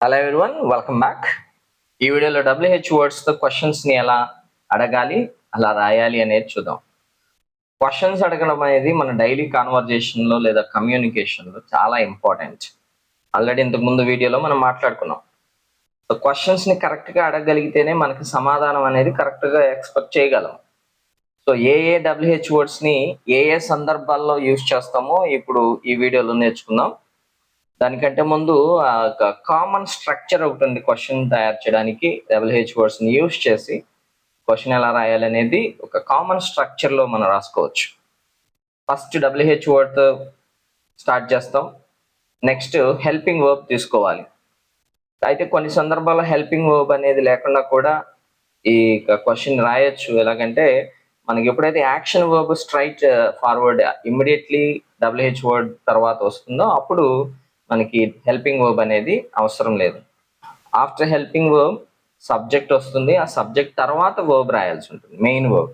Hello one welcome back ఈ వీడియోలో WH వర్డ్స్తో క్వశ్చన్స్ని ఎలా అడగాలి అలా రాయాలి అనేది చూద్దాం. క్వశ్చన్స్ అడగడం అనేది మన డైలీ కాన్వర్జేషన్లో లేదా కమ్యూనికేషన్లో చాలా ఇంపార్టెంట్ ఆల్రెడీ ఇంతకుముందు వీడియోలో మనం మాట్లాడుకున్నాం. సో క్వశ్చన్స్ని కరెక్ట్గా అడగగలిగితేనే మనకి సమాధానం అనేది కరెక్ట్గా ఎక్స్పెక్ట్ చేయగలం. సో ఏ ఏ డబ్ల్యూహెచ్ వర్డ్స్ని ఏ ఏ సందర్భాల్లో యూజ్ చేస్తామో ఇప్పుడు ఈ వీడియోలో నేర్చుకుందాం. దానికంటే ముందు కామన్ స్ట్రక్చర్ ఒకటి ఉంది క్వశ్చన్ తయారు చేయడానికి డబ్ల్యూహెచ్ వర్డ్స్ని యూజ్ చేసి క్వశ్చన్ ఎలా రాయాలి అనేది ఒక కామన్ స్ట్రక్చర్లో మనం రాసుకోవచ్చు. ఫస్ట్ డబ్ల్యూహెచ్ వర్డ్తో స్టార్ట్ చేస్తాం. నెక్స్ట్ హెల్పింగ్ వర్బ్ తీసుకోవాలి. అయితే కొన్ని సందర్భాల్లో హెల్పింగ్ వర్బ్ అనేది లేకుండా కూడా ఈ క్వశ్చన్ రాయొచ్చు. ఎలాగంటే మనకి ఎప్పుడైతే action verb straight forward immediately WH word తర్వాత వస్తుందో అప్పుడు మనకి హెల్పింగ్ వర్బ్ అనేది అవసరం లేదు. ఆఫ్టర్ హెల్పింగ్ వర్బ్ సబ్జెక్ట్ వస్తుంది. ఆ సబ్జెక్ట్ తర్వాత వర్బ్ రాయాల్సి ఉంటుంది. Main verb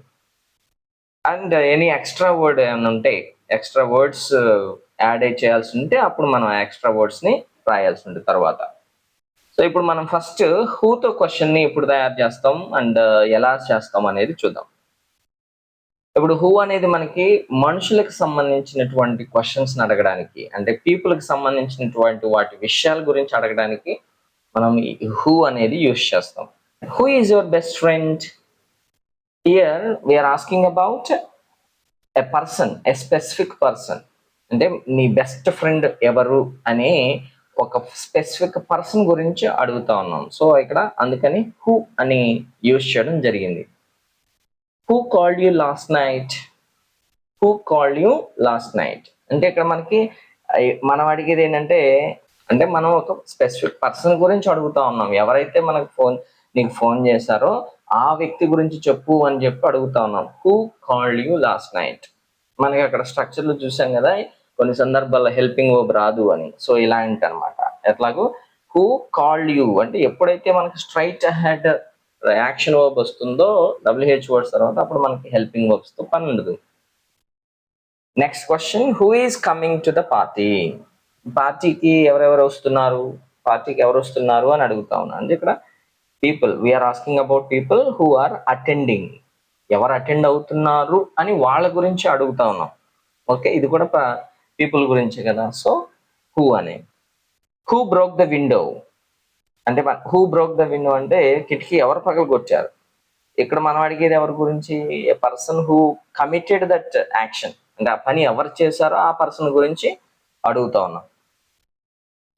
and any extra word ఏమైనా ఉంటే ఎక్స్ట్రా వర్డ్స్ యాడ్ చేయాల్సి ఉంటే అప్పుడు మనం ఎక్స్ట్రా వర్డ్స్ని రాయాల్సి ఉంటుంది తర్వాత. సో ఇప్పుడు మనం ఫస్ట్ హూతో క్వశ్చన్ని ఇప్పుడు తయారు చేస్తాం. అండ్ uh, ఎలా చేస్తాం అనేది చూద్దాం. ఇప్పుడు హూ అనేది మనకి మనుషులకు సంబంధించినటువంటి క్వశ్చన్స్ అడగడానికి అంటే పీపుల్కి సంబంధించినటువంటి వాటి విషయాల గురించి అడగడానికి మనం హూ అనేది యూస్ చేస్తాం. Who is your best friend here we are asking about a person a specific person అంటే నీ బెస్ట్ ఫ్రెండ్ ఎవరు అనే ఒక స్పెసిఫిక్ పర్సన్ గురించి అడుగుతా ఉన్నాం. సో ఇక్కడ అందుకని హూ అని యూజ్ చేయడం జరిగింది. Who called you last night who called you last night అంటే ఇక్కడ మనకి మనం అడిగేది ఏంటంటే అంటే మనం ఒక స్పెసిఫిక్ పర్సన్ గురించి అడుగుతా ఉన్నాం. ఎవరైతే మనకు ఫోన్ నీకు ఫోన్ చేశారో ఆ వ్యక్తి గురించి చెప్పు అని చెప్పి అడుగుతా ఉన్నాం. Who called you last night మనకి అక్కడ స్ట్రక్చర్లు చూసాం కదా కొన్ని సందర్భాల్లో హెల్పింగ్ వర్బ్ రాదు అని. సో ఇలాంటి అనమాట ఎట్లాగో హూ కాల్డ్ యూ అంటే ఎప్పుడైతే మనకి స్ట్రైట్ హెడ్ యాక్షన్ వర్బ్ వస్తుందో డబ్ల్యూహెచ్ వర్డ్స్ తర్వాత అప్పుడు మనకి హెల్పింగ్ వర్బ్స్తో పని ఉండదు. Next question who is coming to the party పార్టీకి ఎవరెవరు వస్తున్నారు? పార్టీకి ఎవరు వస్తున్నారు అని అడుగుతా ఉన్నాను అంటే ఇక్కడ people we are asking about people who are attending ఎవరు అటెండ్ అవుతున్నారు అని వాళ్ళ గురించి అడుగుతా ఉన్నాం. ఓకే ఇది కూడా పీపుల్ గురించే కదా. సో హూ అనే. హూ బ్రోక్ ద విండో అంటే హూ బ్రోక్ ద విండో అంటే కిటికీ ఎవరు పగలగొచ్చారు ఇక్కడ మనం అడిగేది ఎవరి గురించి? A person who committed that action అంటే ఆ పని ఎవరు చేశారో ఆ పర్సన్ గురించి అడుగుతా ఉన్నాం.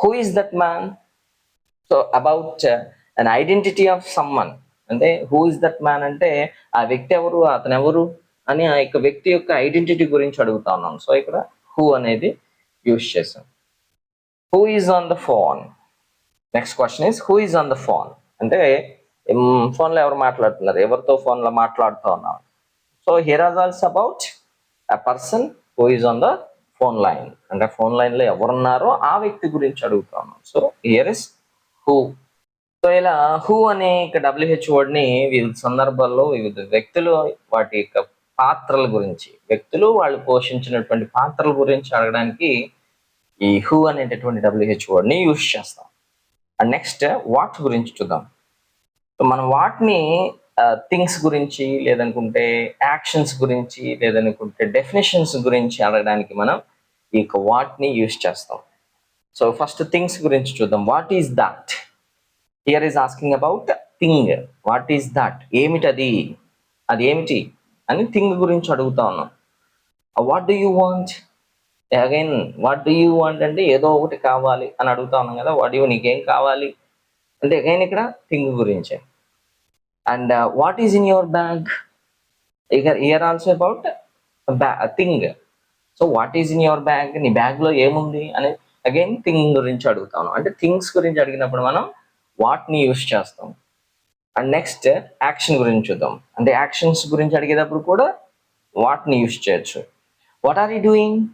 Who is that man so about an identity of someone అంటే హూ ఇస్ దట్ మ్యాన్ అంటే ఆ వ్యక్తి ఎవరు అతను ఎవరు అని ఆ యొక్క వ్యక్తి యొక్క ఐడెంటిటీ గురించి అడుగుతా ఉన్నాం. సో ఇక్కడ హూ అనేది యూజ్ చేసాం who is on the phone next question is who is on the phone అంటే ఫోన్లో ఎవరు మాట్లాడుతున్నారు? ఎవరితో ఫోన్లో మాట్లాడుతూ ఉన్నారు so here as also about a person who is on the phone line అంటే ఫోన్ లైన్లో ఎవరున్నారో ఆ వ్యక్తి గురించి అడుగుతా ఉన్నాం. So here is who so ఇలా హూ అనే ఇక డబ్ల్యూహెచ్ వర్డ్ని వివిధ సందర్భాల్లో వివిధ వ్యక్తులు వాటి యొక్క పాత్రల గురించి వ్యక్తులు వాళ్ళు పోషించినటువంటి పాత్రల గురించి అడగడానికి ఈ హూ అనేటటువంటి డబ్ల్యూహెచ్ వర్డ్ని యూజ్ చేస్తాం. అండ్ నెక్స్ట్ వాట్ గురించి చూద్దాం. మనం వాటిని థింగ్స్ గురించి లేదనుకుంటే యాక్షన్స్ గురించి లేదనుకుంటే డెఫినేషన్స్ గురించి అడగడానికి మనం ఈ యొక్క వాట్ని యూజ్ చేస్తాం. సో ఫస్ట్ థింగ్స్ గురించి చూద్దాం. What is that here is asking about thing what is that ఏమిటది? అది ఏమిటి? అని థింగ్ గురించి అడుగుతా ఉన్నాం. What do you want again what do you want అంటే ఏదో ఒకటి కావాలి అని అడుగుతా ఉన్నాం కదా వాట్ యూ నీకేం కావాలి? అంటే అగైన్ ఇక్కడ థింగ్ గురించే. And what is in your bag ఇక here also about thing so what is in your bag నీ బ్యాగ్లో ఏముంది? అని అగైన్ థింగ్ గురించి అడుగుతాను అంటే థింగ్స్ గురించి అడిగినప్పుడు మనం వాట్ని యూస్ చేస్తాం. అండ్ నెక్స్ట్ యాక్షన్ గురించి చూద్దాం. అంటే యాక్షన్స్ గురించి అడిగేటప్పుడు కూడా వాట్ని యూస్ చేయొచ్చు. What are you doing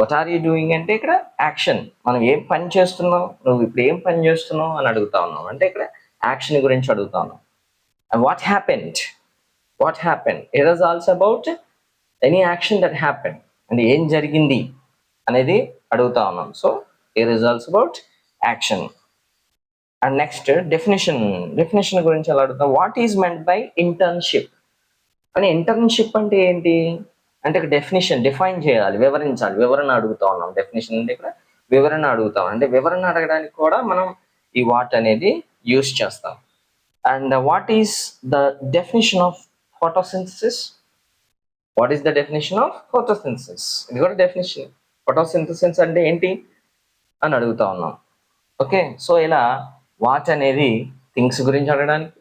what are you doing అంటే ఇక్కడ యాక్షన్ మనం ఏం పని చేస్తున్నావు? నువ్వు ఇప్పుడు ఏం పని చేస్తున్నావు అని అడుగుతా ఉన్నావు. అంటే ఇక్కడ యాక్షన్ గురించి అడుగుతా ఉన్నావు. What happened what happen it is also about any action that happen అంటే ఏం జరిగింది అనేది అడుగుతా ఉన్నాం. So it is also about action and next definition definition గురించి ఎలా అడుగుతాం? What is meant by internship అని ఇంటర్న్షిప్ అంటే ఏంటి? అంటే డెఫినేషన్ డిఫైన్ చేయాలి వివరించాలి. వివరణ అడుగుతా ఉన్నాం. డెఫినేషన్ అంటే ఇక్కడ వివరణ అడుగుతాం అంటే వివరణ అడగడానికి కూడా మనం ఈ వాట్ అనేది యూస్ చేస్తాం. And what is the definition of photosynthesis what is the definition of photosynthesis ఇది కూడా డెఫినేషన్ ఫోటోసింథసిస్ అంటే ఏంటి అని అడుగుతా ఉన్నాం. ఓకే సో ఇలా వాచ్ అనేది థింగ్స్ గురించి అడగడానికి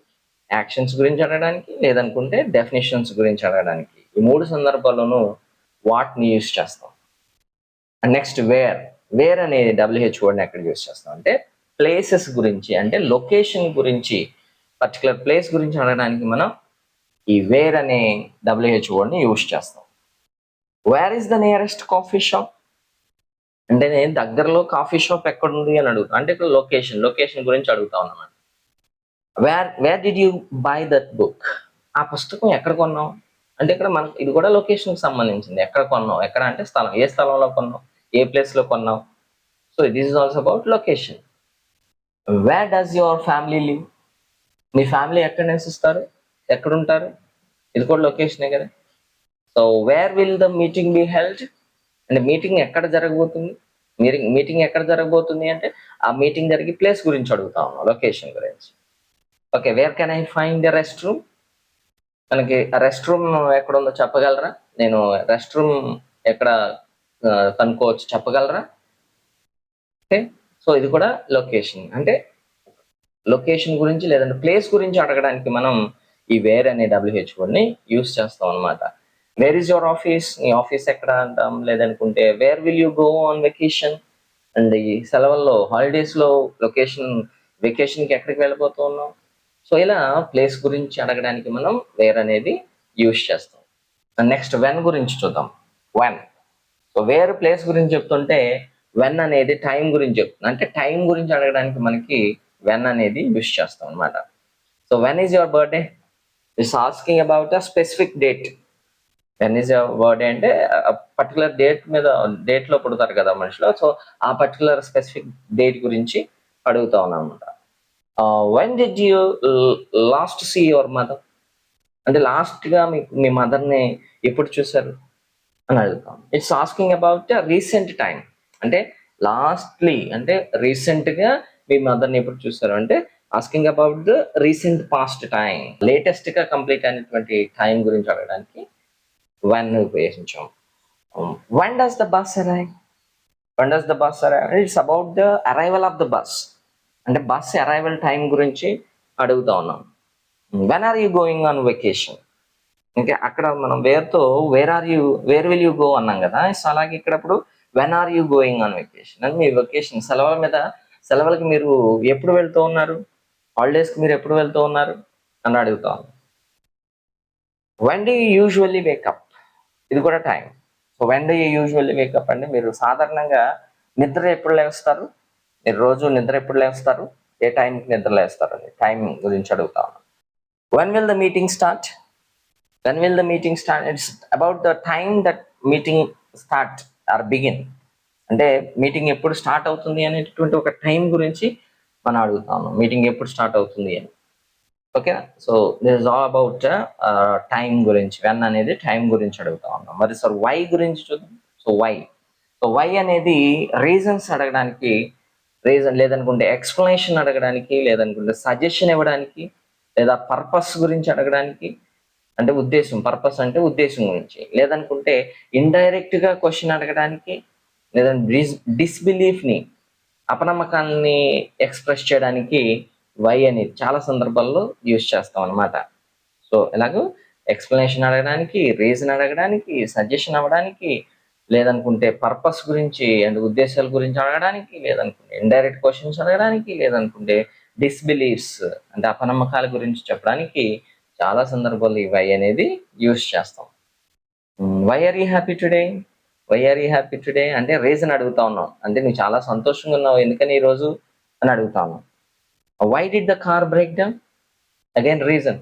యాక్షన్స్ గురించి అడగడానికి లేదనుకుంటే డెఫినేషన్స్ గురించి అడగడానికి. ఈ మూడు సందర్భాల్లోనూ వాట్ని యూస్ చేస్తాం. Next where. వేర్ అనే డబ్ల్యూహెచ్ వర్డ్ని ఎక్కడ యూస్ చేస్తాం అంటే ప్లేసెస్ గురించి అంటే లొకేషన్ గురించి పర్టికులర్ ప్లేస్ గురించి అడగడానికి మనం ఈ వేర్ అనే డబ్ల్యూహెచ్ వర్డ్ని యూస్ చేస్తాం. Where is the nearest coffee shop అంటే నేను దగ్గరలో కాఫీ షాప్ ఎక్కడ ఉంది అని అడుగుతాను అంటే ఇక్కడ లొకేషన్ లొకేషన్ గురించి అడుగుతా ఉన్నాను where where did you buy that book ఆ పుస్తకం ఎక్కడ కొన్నావు? అంటే ఇక్కడ మనకు ఇది కూడా లొకేషన్కి సంబంధించింది. ఎక్కడ కొన్నావు? ఎక్కడ అంటే స్థలం ఏ స్థలంలో కొన్నావు? ఏ ప్లేస్లో కొన్నావు? So this is also about location where does your family live me family ఎక్కడ నివసిస్తారు? ఎక్కడ ఉంటారు ఇది కూడా లొకేషనే కదా? So where will the meeting be held అంటే మీటింగ్ ఎక్కడ జరగబోతుంది? మీటింగ్ మీటింగ్ ఎక్కడ జరగబోతుంది అంటే ఆ మీటింగ్ జరిగే ప్లేస్ గురించి అడుగుతా ఉన్నాం లొకేషన్ గురించి. Okay where can I find the restroom మనకి రెస్ట్ రూమ్ ఎక్కడ ఉందో చెప్పగలరా? నేను రెస్ట్ రూమ్ ఎక్కడ కనుక్కోవచ్చు చెప్పగలరా? ఓకే సో ఇది కూడా లొకేషన్ అంటే లొకేషన్ గురించి లేదంటే ప్లేస్ గురించి అడగడానికి మనం ఈ వేర్ అనే డబ్ల్యూహెచ్ని యూస్ చేస్తాం అనమాట వేర్ ఇస్ యువర్ ఆఫీస్ నీ ఆఫీస్ ఎక్కడ అంటాం? లేదనుకుంటే where will you go on vacation and ఈ సెలవుల్లో హాలిడేస్లో లొకేషన్ వెకేషన్కి ఎక్కడికి వెళ్ళిపోతూ ఉన్నాం సో ఇలా ప్లేస్ గురించి అడగడానికి మనం వేర్ అనేది యూస్ చేస్తాం. నెక్స్ట్ వెన్ గురించి చూద్దాం. వెన్ సో వేర్ ప్లేస్ గురించి చెప్తుంటే వెన్ అనేది టైం గురించి చెప్తుంది అంటే టైం గురించి అడగడానికి మనకి వెన్ అనేది యూస్ చేస్తాం అనమాట so when is your birthday it's asking about a specific date when is your birthday అంటే పర్టికులర్ డేట్ మీద డేట్లో పుడతారు కదా మనుషులు. సో ఆ పర్టికులర్ స్పెసిఫిక్ డేట్ గురించి అడుగుతా ఉన్నాం అనమాట when did you last see your mother అంటే లాస్ట్గా మీకు మీ మదర్ని ఎప్పుడు చూసారు అని అడుగుతాం. It's asking about recent time అంటే లాస్ట్లీ అంటే రీసెంట్గా మీ మదర్ని ఎప్పుడు చూసారు అంటే asking about the recent past time లేటెస్ట్గా కంప్లీట్ అయినటువంటి టైం గురించి అడగడానికి when ఉపయోగించాం. When does the bus arrive when does the bus arrive it's about the arrival of the bus అంటే బస్ అరైవల్ టైం గురించి అడుగుతా ఉన్నాం. When are you going on vacation ఇంకా అక్కడ మనం వేర్తో where are you where will you go అన్నాం కదా. So అలాగే ఇక్కడ ఇప్పుడు when are you going on vacation అని మీ వెకేషన్ సెలవుల మీద సెలవులకి మీరు ఎప్పుడు వెళ్తూ ఉన్నారు? హాలిడేస్కి మీరు ఎప్పుడు వెళ్తూ ఉన్నారు? అని అడుగుతా ఉన్నాం. వెన్ డూ యూజువల్లీ వేకప్ ఇది కూడా time so when do usually wake up అంటే మీరు సాధారణంగా నిద్ర ఎప్పుడు లేస్తారు? మీరు రోజు నిద్ర ఎప్పుడు లేస్తారు? ఏ టైంకి నిద్ర లేస్తారు అని? టైం గురించి అడుగుతా ఉన్నాం. When will the meeting start when will the meeting start it's about the time that meeting start or begin అంటే మీటింగ్ ఎప్పుడు స్టార్ట్ అవుతుంది అనేటటువంటి ఒక టైం గురించి మనం అడుగుతాము మీటింగ్ ఎప్పుడు స్టార్ట్ అవుతుంది అని. ఓకేనా so this is all about time గురించి. వెన్ అనేది టైం గురించి అడుగుతా ఉన్నాం. మరి సార్ వై గురించి చూద్దాం. సో వై సో వై అనేది రీజన్స్ అడగడానికి రీజన్ లేదనుకుంటే ఎక్స్ప్లెనేషన్ అడగడానికి లేదనుకుంటే సజెషన్ ఇవ్వడానికి లేదా పర్పస్ గురించి అడగడానికి అంటే ఉద్దేశం పర్పస్ అంటే ఉద్దేశం గురించి. లేదనుకుంటే ఇండైరెక్ట్గా క్వశ్చన్ అడగడానికి లేదంటే డిస్ డిస్బిలీఫ్ అపనమ్మకాన్ని ఎక్స్ప్రెస్ చేయడానికి వై అనేది చాలా సందర్భాల్లో యూజ్ చేస్తాం అనమాట సో ఎలాగో? ఎక్స్ప్లెనేషన్ అడగడానికి రీజన్ అడగడానికి సజెషన్ అవ్వడానికి లేదనుకుంటే పర్పస్ గురించి అండ్ ఉద్దేశాల గురించి అడగడానికి లేదనుకుంటే ఇండైరెక్ట్ క్వశ్చన్స్ అడగడానికి లేదనుకుంటే డిస్బిలీఫ్స్ అంటే అపనమ్మకాల గురించి చెప్పడానికి చాలా సందర్భాల్లో ఈ వై అనేది యూస్ చేస్తాం. Why are you happy today why are you happy today అంటే రీజన్ అడుగుతా ఉన్నాం. అంటే నువ్వు చాలా సంతోషంగా ఉన్నావు ఎందుకని ఈ రోజు అని అడుగుతా ఉన్నాం. Why did the car break down again reason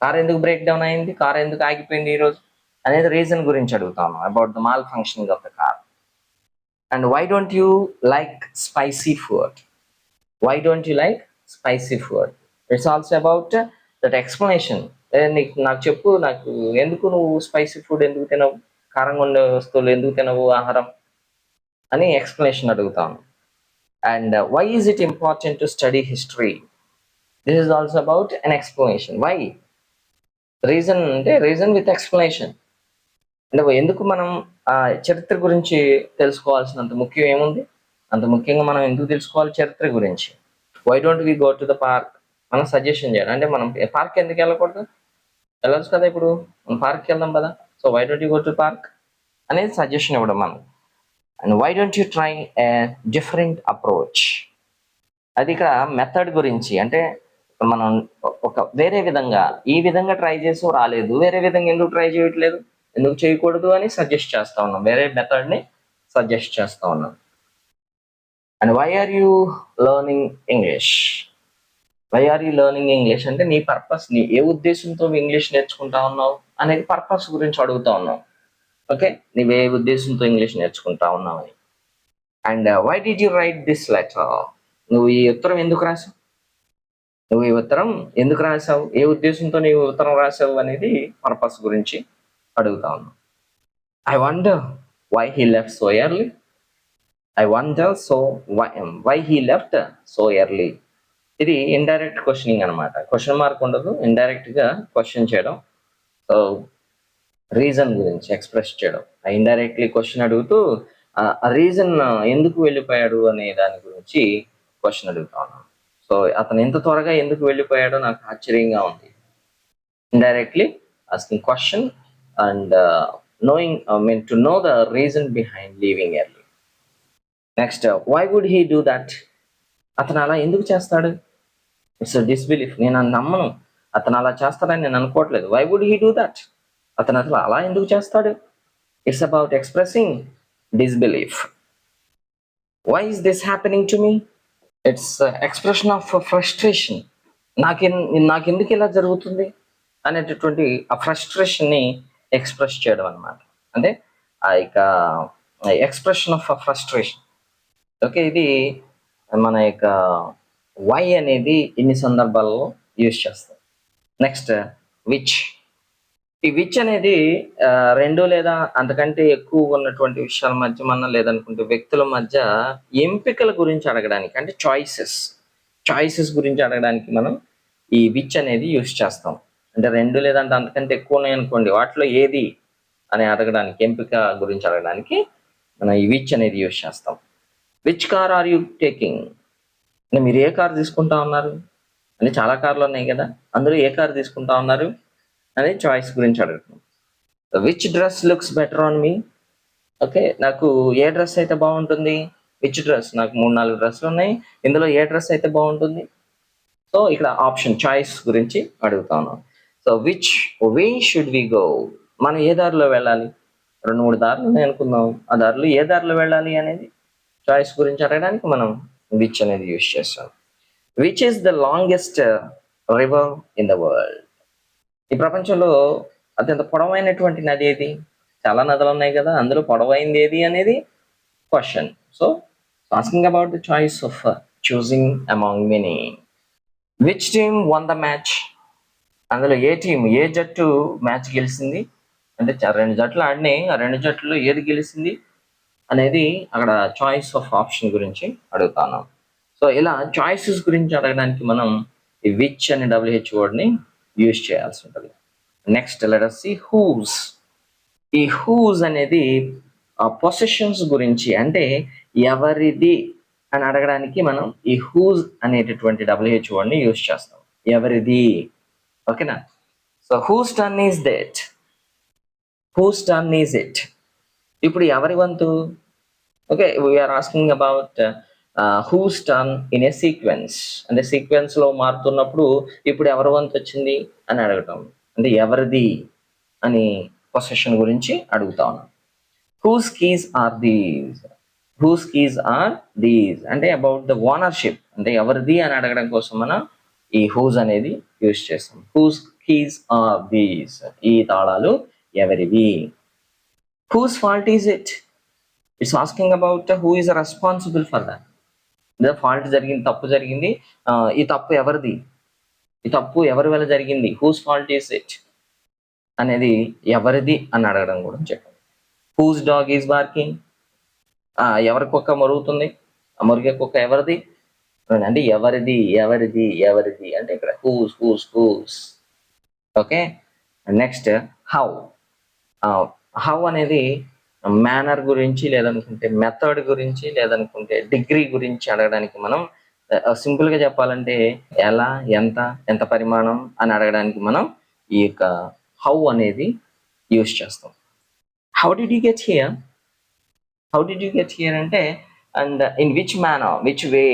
car ఎందుకు బ్రేక్ డౌన్ అయింది? కార్ ఎందుకు ఆగిపోయింది ఈరోజు అనేది రీజన్ గురించి అడుగుతాను about the malfunctioning of the car and why don't you like spicy food why don't you like spicy food it's also about that explanation నీకు నాకు చెప్పు నాకు ఎందుకు నువ్వు స్పైసీ ఫుడ్ ఎందుకు తినవు? కారంగా ఉండే వస్తువులు ఎందుకు తినవు? ఆహారం అని ఎక్స్ప్లెనేషన్ అడుగుతాను. And why is it important to study history this is also about an explanation why reason అంటే రీజన్ విత్ ఎక్స్ప్లెనేషన్ అంటే ఎందుకు మనం ఆ చరిత్ర గురించి తెలుసుకోవాల్సినంత ముఖ్యం ఏముంది? అంత ముఖ్యంగా మనం ఎందుకు తెలుసుకోవాలి చరిత్ర గురించి? Why don't we go to the park మనం సజెషన్ చేయాలి. అంటే మనం పార్క్ ఎందుకు వెళ్ళకూడదు? వెళ్ళచ్చు కదా ఇప్పుడు? మనం పార్క్కి వెళ్దాం కదా so why don't you go to park అనేది సజెషన్ ఇవ్వడం మనం. And why don't you try a different approach అది ఇక్కడ మెథడ్ గురించి అంటే మనం ఒక వేరే విధంగా ఈ విధంగా ట్రై చేసి రాలేదు. వేరే విధంగా ఎందుకు ట్రై చేయట్లేదు? ఎందుకు చేయకూడదు అని సజెస్ట్ చేస్తా ఉన్నాం. వేరే మెథడ్ని సజెస్ట్ చేస్తా ఉన్నాం. And why are you learning English why are you learning English అంటే నీ పర్పస్ నీ ఏ ఉద్దేశంతో ఇంగ్లీష్ నేర్చుకుంటా ఉన్నావు అనేది పర్పస్ గురించి అడుగుతా ఉన్నావు ఓకే నువ్వు ఏ ఉద్దేశంతో ఇంగ్లీష్ నేర్చుకుంటా ఉన్నావని and why did you write this letter నువ్వు ఈ ఉత్తరం ఎందుకు రాసావు? నువ్వు ఈ ఉత్తరం ఎందుకు రాసావు? ఏ ఉద్దేశంతో నీవు ఉత్తరం రాసావు అనేది పర్పస్ గురించి అడుగుతా ఉన్నావు I wonder why he left so early I wonder so why why he left so early ఇది ఇండైరెక్ట్ క్వశ్చనింగ్ అనమాట క్వశ్చన్ మార్క్ ఉండదు. ఇండైరెక్ట్గా క్వశ్చన్ చేయడం. సో రీజన్ గురించి ఎక్స్ప్రెస్ చేయడం. ఇండైరెక్ట్లీ క్వశ్చన్ అడుగుతూ ఆ రీజన్ ఎందుకు వెళ్ళిపోయాడు అనే దాని గురించి క్వశ్చన్ అడుగుతా ఉన్నాను సో అతను ఎంత త్వరగా ఎందుకు వెళ్ళిపోయాడో నాకు ఆశ్చర్యంగా ఉంది. Indirectly asking question and knowing mean to know the reason behind leaving early next why would he do that అతను అలా ఎందుకు చేస్తాడు? ఇట్స్ డిస్బిలీఫ్ నేను నమ్మను. అతను అలా చేస్తాడని నేను అనుకోవట్లేదు. Why would he do that అతను అసలు అలా ఎందుకు చేస్తాడు? It's about expressing disbelief why is this happening to me it's expression of frustration నాకెన్ నాకెందుకు ఇలా జరుగుతుంది? అనేటటువంటి ఆ ఫ్రస్ట్రేషన్ని ఎక్స్ప్రెస్ చేయడం అనమాట అంటే ఆ యొక్క ఎక్స్ప్రెషన్ ఆఫ్ ఫ్రస్ట్రేషన్. ఓకే ఇది మన యొక్క వై అనేది ఇన్ని సందర్భాల్లో యూజ్ చేస్తాం. Next which. ఈ విచ్ అనేది రెండు లేదా అంతకంటే ఎక్కువ ఉన్నటువంటి విషయాల మధ్య మన లేదనుకుంటే వ్యక్తుల మధ్య ఎంపికల గురించి అడగడానికి అంటే చాయిసెస్ చాయిసెస్ గురించి అడగడానికి మనం ఈ విచ్ అనేది యూజ్ చేస్తాం. అంటే రెండు లేదంటే అంతకంటే ఎక్కువ ఉన్నాయి అనుకోండి వాటిలో ఏది అని అడగడానికి ఎంపిక గురించి అడగడానికి మనం ఈ విచ్ అనేది యూజ్ చేస్తాం. Which car are you taking అంటే మీరు ఏ కార్ తీసుకుంటా ఉన్నారు? అని చాలా కార్లు ఉన్నాయి కదా అందరూ ఏ కార్ తీసుకుంటా ఉన్నారు అని చాయిస్ గురించి అడుగుతున్నాం. Which dress looks better on me okay నాకు ఏ డ్రెస్ అయితే బాగుంటుంది? విచ్ డ్రెస్ నాకు మూడు నాలుగు డ్రెస్సులు ఉన్నాయి. ఇందులో ఏ డ్రెస్ అయితే బాగుంటుంది? సో ఇక్కడ ఆప్షన్ చాయిస్ గురించి అడుగుతా ఉన్నాను so which way should we go మనం ఏ దారిలో వెళ్ళాలి? రెండు మూడు దారులు ఉన్నాయి అనుకుందాం. ఆ దారిలో ఏ దారిలో వెళ్ళాలి అనేది చాయిస్ గురించి అడగడానికి మనం విచ్ అనేది యూజ్ చేస్తాం. Which is the longest river in the world ఈ ప్రపంచంలో అత్యంత పొడవైనటువంటి నది ఏది? చాలా నదులు ఉన్నాయి కదా అందులో పొడవైంది ఏది అనేది question so asking about the choice of choosing among many which team won the match అందులో ఏ టీం ఏ జట్టు మ్యాచ్ గెలిచింది అంటే రెండు జట్లు ఆడినాయి ఆ రెండు జట్లు ఏది గెలిచింది అనేది అక్కడ చాయిస్ ఆఫ్ ఆప్షన్ గురించి అడుగుతాను. సో ఇలా చాయిసెస్ గురించి అడగడానికి మనం ఈ విచ్ అనే డబ్ల్యూహెచ్ వర్డ్ని యూజ్ చేయాల్సి ఉంటుంది. నెక్స్ట్ లెటర్ సి హూస్ ఈ హూస్ అనేది పొసెషన్స్ గురించి అంటే ఎవరిది అని అడగడానికి మనం ఈ హూజ్ అనేటటువంటి డబ్ల్యూహెచ్ వర్డ్ని యూజ్ చేస్తాం. ఎవరిది? ఓకేనా? So whose turn is that whose turn is it ఇప్పుడు ఎవరి వంతు? Okay we're asking about whose turn in a sequence అంటే సీక్వెన్స్లో మారుతున్నప్పుడు ఇప్పుడు ఎవరి వంతు వచ్చింది అని అడగటం. అంటే ఎవరిది అని పొసెషన్ గురించి అడుగుతా ఉన్నాం. Whose keys are these whose keys are these అంటే అబౌట్ ద ఓనర్షిప్ అంటే ఎవరిది అని అడగడం కోసం మనం ఈ హూస్ అనేది యూజ్ చేస్తాం. హూస్ కీస్ ఆర్ దీస్ ఈ తాళాలు ఎవరివి? Whose fault is it it's asking about who is responsible for that లేదా ఫాల్ట్ జరిగింది తప్పు జరిగింది. ఈ తప్పు ఎవరిది? ఈ తప్పు ఎవరి వల్ల జరిగింది? హూస్ ఫాల్ట్ ఈస్ ఇట్ అనేది ఎవరిది అని అడగడం కూడా చెప్పండి. హూస్ డాగ్ ఈజ్ బార్కింగ్ ఎవరి కుక్క మరుగుతుంది? ఆ మురిగే కుక్క ఎవరిది? అంటే ఎవరిది ఎవరిది ఎవరిది అంటే ఇక్కడ whose whose whose okay? Next how how అనేది మేనర్ గురించి లేదనుకుంటే మెథడ్ గురించి లేదనుకుంటే డిగ్రీ గురించి అడగడానికి మనం సింపుల్గా చెప్పాలంటే ఎలా ఎంత ఎంత పరిమాణం అని అడగడానికి మనం ఈ యొక్క హౌ అనేది యూస్ చేస్తాం. How did you get here how did you get here అంటే and in which manner which way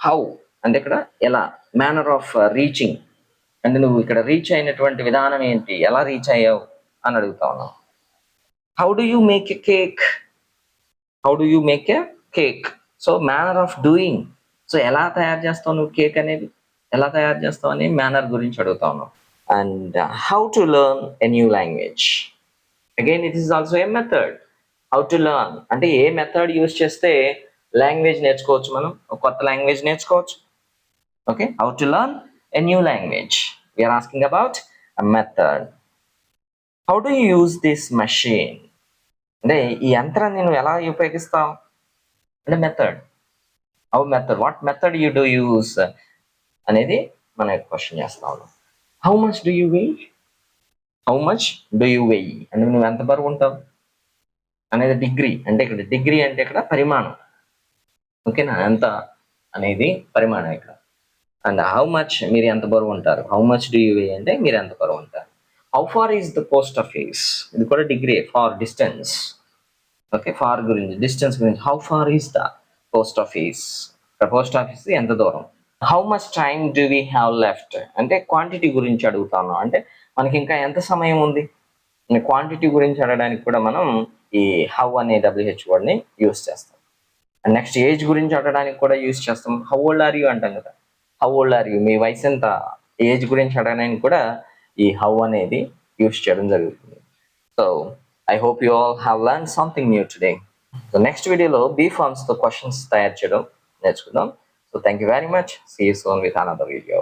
how అంటే ఇక్కడ ఎలా? మేనర్ ఆఫ్ రీచింగ్ అంటే నువ్వు ఇక్కడ రీచ్ అయినటువంటి విధానం ఏంటి? ఎలా రీచ్ అయ్యావు? అని అడుగుతా ఉన్నావు how do you make a cake how do you make a cake so manner of doing so ఎలా తయారు చేస్తావు నువ్వు కేక్ అనేది? ఎలా తయారు చేస్తావు అని మేనర్ గురించి అడుగుతా ఉన్నావు and how to learn a new language again it is also a method how to learn అంటే ఏ మెథడ్ యూస్ చేస్తే లాంగ్వేజ్ నేర్చుకోవచ్చు మనం. ఒక కొత్త లాంగ్వేజ్ నేర్చుకోవచ్చు. Okay how to learn a new language we're asking about a method how do use this machine అంటే ఈ యంత్రాన్ని నువ్వు ఎలా ఉపయోగిస్తావు? అంటే method how method what method you do use అనేది మనం క్వశ్చన్ చేస్తా ఉన్నాం. How much do you weigh how much do you weigh అంటే నువ్వు ఎంత బరువు ఉంటావు? అనేది డిగ్రీ అంటే ఇక్కడ డిగ్రీ అంటే ఇక్కడ పరిమాణం. ఓకేనా? ఎంత అనేది పరిమాణం ఇక్కడ. అండ్ హౌ మచ్ మీరు ఎంత బరువు ఉంటారు? How much do you weigh అంటే మీరు ఎంత బరువు ఉంటారు? How far is the post office ఇది కూడా degree far distance okay far గురించి డిస్టెన్స్ గురించి. How far is the post office post office ఎంత దూరం? How much time do we have left అంటే క్వాంటిటీ గురించి అడుగుతాను. అంటే మనకి ఇంకా ఎంత సమయం ఉంది? క్వాంటిటీ గురించి అడగడానికి కూడా మనం ఈ హౌ అనే డబ్ల్యూహెచ్ వర్డ్ని యూస్ చేస్తాం. అండ్ నెక్స్ట్ ఏజ్ గురించి అడగడానికి కూడా యూస్ చేస్తాం. హౌ ఓల్డ్ ఆర్ యూ అంటాం కదా. హౌ ఓల్డ్ ఆర్ యూ మీ వయసు ఎంత? ఏజ్ గురించి అడగడానికి కూడా ఈ హౌ అనేది యూస్ చేయడం జరుగుతుంది. So I hope you all have learn something new today so next వీడియోలో బీ ఫార్మ్స్తో క్వశ్చన్స్ తయారు చేయడం నేర్చుకుందాం. So thank you very much see soon with another video